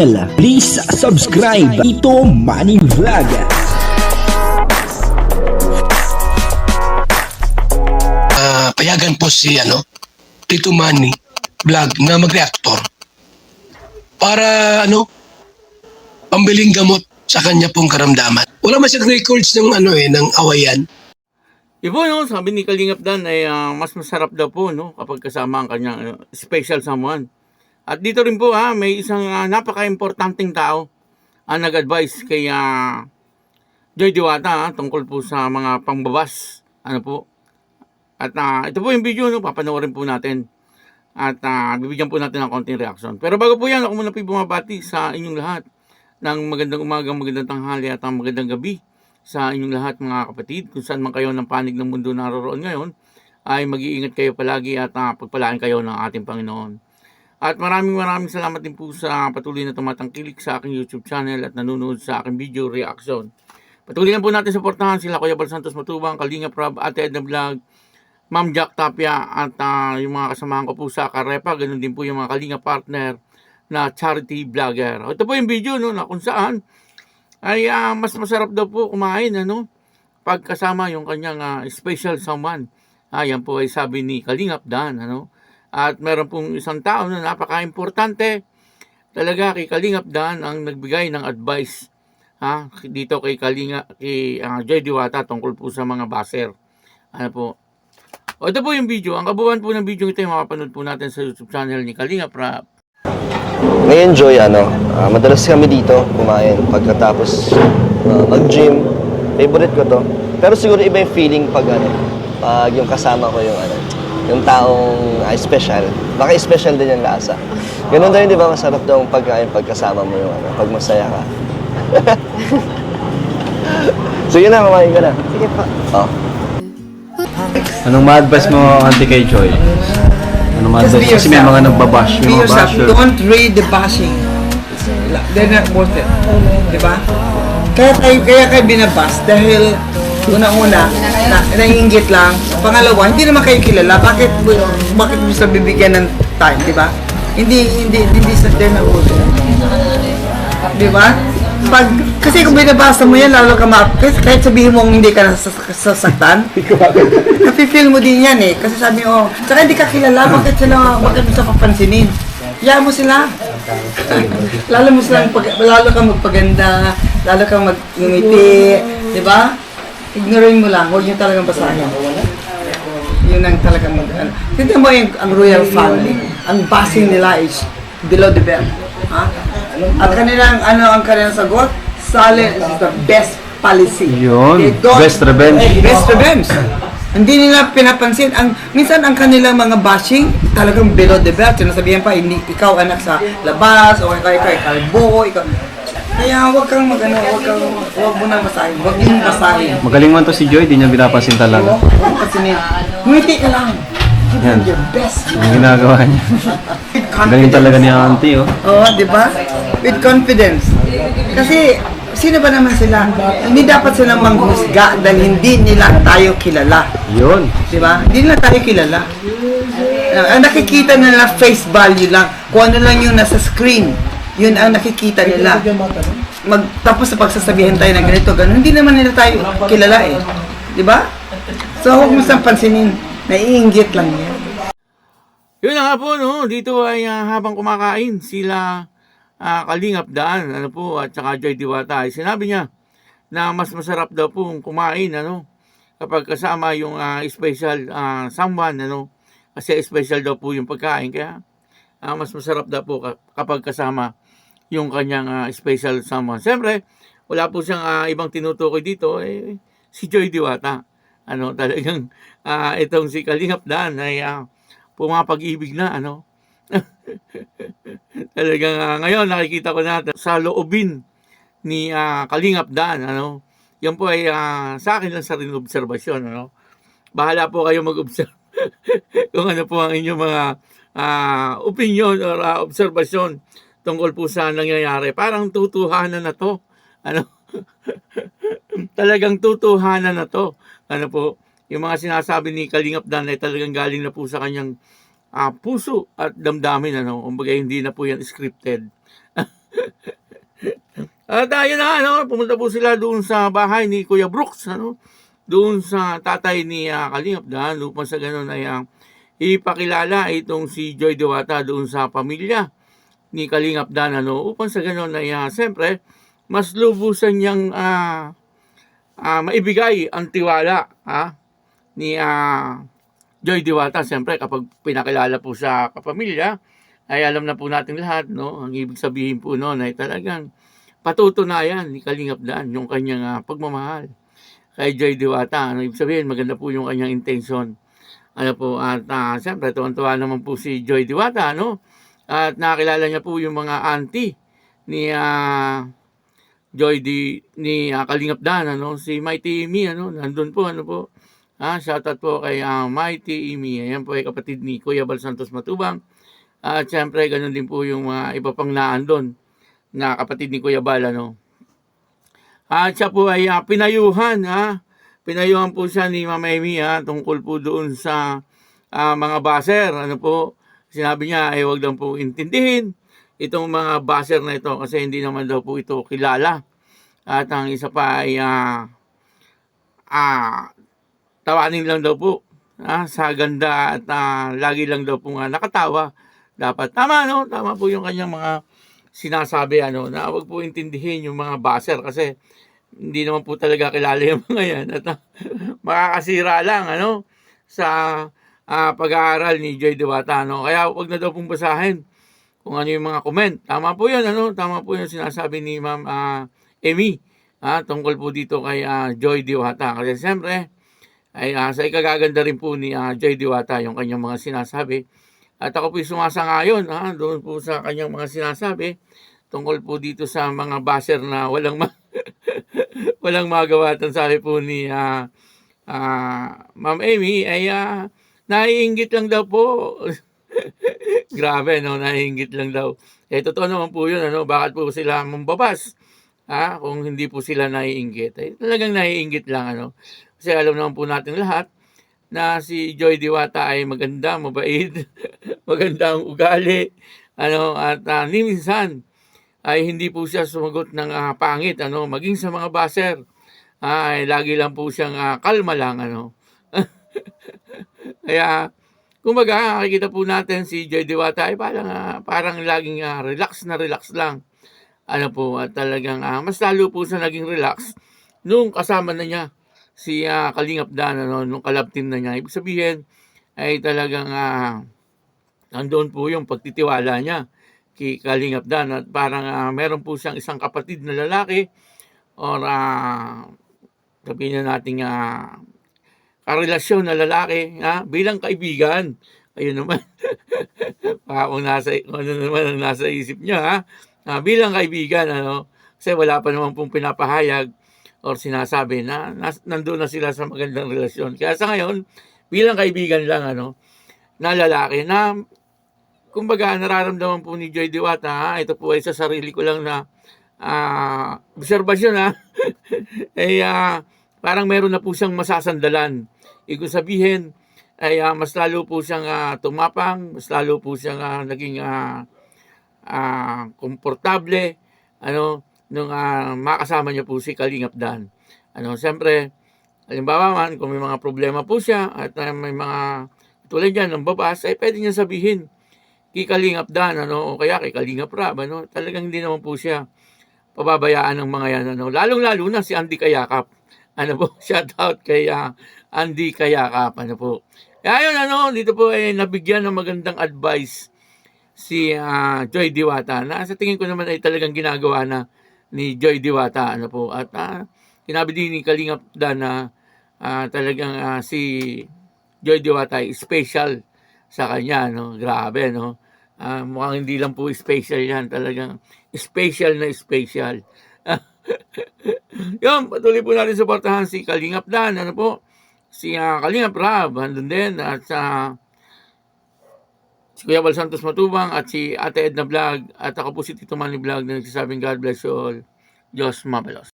Please subscribe Ito Money Vlog. Ah, payagan po si ano, Tito Manny vlog na mag-reactor para ano, pambiling gamot sa kanya pong karamdaman. Wala man siyang records ng ano eh, ng awayan. Po, no, sabi ni Kalingap Dan ay ah, mas masarap daw po no, kapag kasama ang kanyang ah, special someone. At dito rin po ha, may isang ah, napaka-importanting tao ang nag-advise kay ah, Joy Diwata ha, tungkol po sa mga pangbabas. Ano po? At ah, ito po yung video, no, papanoorin po natin. At ah, bibigyan po natin ng konting reaction. Pero bago po yan, ako muna po bumabati sa inyong lahat ng magandang umaga, magandang tanghali at ang magandang gabi sa inyong lahat mga kapatid. Kung saan man kayo ng panig ng mundo naroroon ngayon, ay mag-iingat kayo palagi at uh, pagpalaan kayo ng ating Panginoon. At maraming maraming salamat din po sa patuloy na tumatangkilik sa aking YouTube channel at nanonood sa aking video reaction. Patuloy na po natin suportahan sila Kuya Bal Santos Matubang, Kalinga Prab, Ate Edna Vlog, Ma'am Jack Tapia at ah, yung mga kasamahan ko po sa Karepa, ganun din po yung mga Kalinga partner na charity vlogger. Ito po yung video no, na kung saan ay ah, mas masarap daw po kumain ano pagkasama yung kanyang ah, special someone. Ah, yan po ay sabi ni Kalingap Dan ano. At meron pong isang tao na napaka-importante talaga kay Kalingap Dan ang nagbigay ng advice ha dito kay Kalinga kay ah, Joy Diwata tungkol po sa mga baser. Ano po? O ito po yung video. Ang kabuuan po ng video ito yung mapapanood po natin sa YouTube channel ni Kalinga Prab. Na-enjoy ano, ah, madalas kami dito kumain pagkatapos ah, mag-gym. Favorite ko to. Pero siguro iba yung feeling pag ano, pag yung kasama ko yung ano, yung taong ah, special. Baka special din yung lasa. Ganun daw yun, di ba? Masarap daw ang pagkain pag kasama mo yung ano, pag masaya ka. Sige na, kumain ka na. Sige po. Oh. Anong ma-advise mo, Auntie kay Joy? Anong ma-advise? Kasi may mga nagbabash, Be may mga basher. Don't read the bashing. They're not worth it. Di ba? Kaya kayo, kaya kayo binabas dahil una-una, na, naiingit lang. Pangalawa, hindi naman kayo kilala. Bakit, bakit mo sa bibigyan ng time, di ba? Hindi, hindi, hindi sa not worth it. Di ba? Pag, kasi kung binabasa mo yan, lalo ka ma... Kahit sabihin mo hindi ka nasas- sasaktan, Nafe-feel mo din yan eh. Kasi sabi mo, saka hindi ka kilala, bakit sila, bakit mo sa papansinin? Hayaan mo sila. lalo mo silang, pag, lalo kang magpaganda, lalo kang magngumiti, di ba? Ignorin mo lang, huwag niyo talagang basahin. Yun ang talagang mag, ano. Tignan mo yung, ang royal family, ang basing nila is below the belt. Ha? At kanilang, ano ang kanilang sagot? Silence is the best policy. Yun. Best revenge. Eh, Best revenge. Hindi nila pinapansin. Ang, minsan ang kanilang mga bashing, talagang below the belt. Sinasabihan pa, hindi, ikaw anak sa labas, o ikaw, ikaw, kalbo, ikaw. Kaya huwag kang mag, ano, huwag kang, huwag mo na basahin. Huwag yung basahin. Magaling man to si Joy, di niya binapansin talaga. Huwag kasi Ngumiti ka lang. Give Yan. your best. Ang ginagawa niya. Galing talaga ni. Auntie, oh. Oo, di ba? With confidence. Kasi, sino ba naman sila? Hindi dapat silang manghusga dahil hindi nila tayo kilala. Yun. Di ba? Hindi nila tayo kilala. Ang nakikita nila face value lang. Kung ano lang yung nasa screen. Yun ang nakikita nila. Mag, tapos sa pagsasabihin tayo ng ganito, ganun, hindi naman nila tayo kilala eh. Di ba? So, huwag mo siyang pansinin. Naiinggit lang yan. Yun na nga po, no? Dito ay ah, habang kumakain sila ah, Kalingap Daan, ano po, at saka Joy Diwata, ay sinabi niya na mas masarap daw po kumain, ano, kapag kasama yung ah, special ah, someone, ano, kasi special daw po yung pagkain, kaya ah, mas masarap daw po ka- kapag kasama yung kanyang ah, special someone. Siyempre, wala po siyang ah, ibang tinutukoy dito, eh, si Joy Diwata. Ano, talagang ah, itong si Kalingap Daan ay ah, pumapag-ibig na, ano. Talagang ah, ngayon nakikita ko na sa loobin ni ah, Kalingap Dan, ano. Yan po ay ah, sa akin lang sa rin obserbasyon, ano. Bahala po kayo mag-observe kung ano po ang inyong mga ah, opinion or ah, obserbasyon tungkol po sa nangyayari. Parang tutuhanan na to. Ano? talagang tutuhanan na to. Ano po, yung mga sinasabi ni Kalingap Dan ay talagang galing na po sa kanyang ah, puso at damdamin. Ano? Kumbaga hindi na po yan scripted. At tayo na, ano, pumunta po sila doon sa bahay ni Kuya Brooks, ano, doon sa tatay ni uh, Kalingap Dan, upang sa ganun ay ah, ipakilala itong si Joy Diwata doon sa pamilya ni Kalingap Dan, ano, upang sa ganun ay, ah, siyempre, mas lubusan niyang ah, ah, maibigay ang tiwala ah, ni ah, Joy Diwata. Siyempre, kapag pinakilala po sa kapamilya, ay alam na po natin lahat, no? Ang ibig sabihin po noon ay talagang patutunayan ni Kalingap Dan yung kanyang ah, pagmamahal kay Joy Diwata. Ano ibig sabihin, maganda po yung kanyang intention. Ano po, at uh, siyempre, tuwan-tuwa naman po si Joy Diwata, no? At nakilala niya po yung mga auntie ni ah, Joy di ni uh, Kalingap Dan ano? Si Mighty Imi ano? Nandun po ano po? Ah shoutout po kay ah, Mighty Imi ayan po ay kapatid ni Kuya Bal Santos Matubang. At syempre ganun din po yung mga iba pang naandon na kapatid ni Kuya Bal ano? At siya po ay ah, pinayuhan ha? Pinayuhan po siya ni Mama Amy ha? Tungkol po doon sa ah, mga baser ano po sinabi niya ay wag lang po intindihin itong mga baser na ito kasi hindi naman daw po ito kilala. At ang isa pa ay ah ah, tawanin lang daw po ah, sa ganda at ah, lagi lang daw po nga nakatawa. Dapat tama no, tama po yung kanyang mga sinasabi ano na wag po intindihin yung mga baser kasi hindi naman po talaga kilala yung mga yan at ah, makakasira lang ano sa ah, pag-aaral ni Joy Diwata no. Kaya wag na daw pong basahin kung ano yung mga comment. Tama po yun, ano? Tama po yung sinasabi ni Ma'am ah, Amy ah, tungkol po dito kay ah, Joy Diwata. Kasi siyempre, ay ah, sa ikagaganda rin po ni ah, Joy Diwata yung kanyang mga sinasabi. At ako po sumasangayon ha, doon po sa kanyang mga sinasabi tungkol po dito sa mga baser na walang ma- walang magawa. At sabi po ni ah, ah, Ma'am Amy ay ah, naiinggit lang daw po. Grabe, no? Nahingit lang daw. Eh, totoo naman po yun, ano? Bakit po sila mambabas? Ha? Kung hindi po sila naiinggit. Eh, talagang naiinggit lang, ano? Kasi alam naman po natin lahat na si Joy Diwata ay maganda, mabait, maganda ang ugali, ano, at uh, minsan ay hindi po siya sumagot ng ah, pangit, ano, maging sa mga baser, ah, ay lagi lang po siyang ah, kalma lang, ano. Kaya, Kumbaga, nakikita po natin si Joy Diwata ay parang, ah, parang laging ah, relax na relax lang. Ano po, at talagang ah, mas lalo po siya naging relax nung kasama na niya si ah, Kalingap Dan, ano, nung kalab team na niya. Ibig sabihin, ay talagang ah, nandoon po yung pagtitiwala niya kay Kalingap Dan at parang ah, meron po siyang isang kapatid na lalaki or ah, sabihin na natin ah, karelasyon na lalaki ha, bilang kaibigan. Ayun naman. Kung nasa, ano naman ang nasa isip niya ha. Ah, bilang kaibigan, ano, kasi wala pa naman pong pinapahayag or sinasabi na nas, nandun na sila sa magandang relasyon. Kaya sa ngayon, bilang kaibigan lang, ano, na lalaki na kumbaga nararamdaman po ni Joy Diwata, ha, ito po ay sa sarili ko lang na ah, obserbasyon ha. ay ah, parang meron na po siyang masasandalan. Ibig sabihin, ay ah, mas lalo po siyang ah, tumapang, mas lalo po siyang ah, naging ah, ah, komportable, ano, nung ah, makasama niya po si Kalingap Dan. Ano, siyempre, halimbawa man, kung may mga problema po siya, at ah, may mga tulad yan ng babas, ay pwede niya sabihin kay Kalingap Dan, ano, o kaya kay Kalingap Rab, ano, talagang hindi naman po siya pababayaan ng mga yan, ano, lalong-lalo na si Andy Kayakap. Ano po, shout out kay ah, Andy Kayakap, ano po. Kaya yun, ano, dito po ay nabigyan ng magandang advice si ah, Joy Diwata na sa tingin ko naman ay talagang ginagawa na ni Joy Diwata, ano po. At ah, kinabi din ni Kalingap Dan na ah, talagang ah, si Joy Diwata ay special sa kanya, no? Grabe, no? Ah, mukhang hindi lang po special yan, talagang special na special. Yun, patuloy po natin suportahan si Kalingap Dan, ano po, si ah, Kalingap Rab, andun din, at sa si Kuya Bal Santos Matubang, at si Ate Edna Vlog, at ako po si Tito Manny Vlog na nagsasabing God bless you all. Diyos mabalos.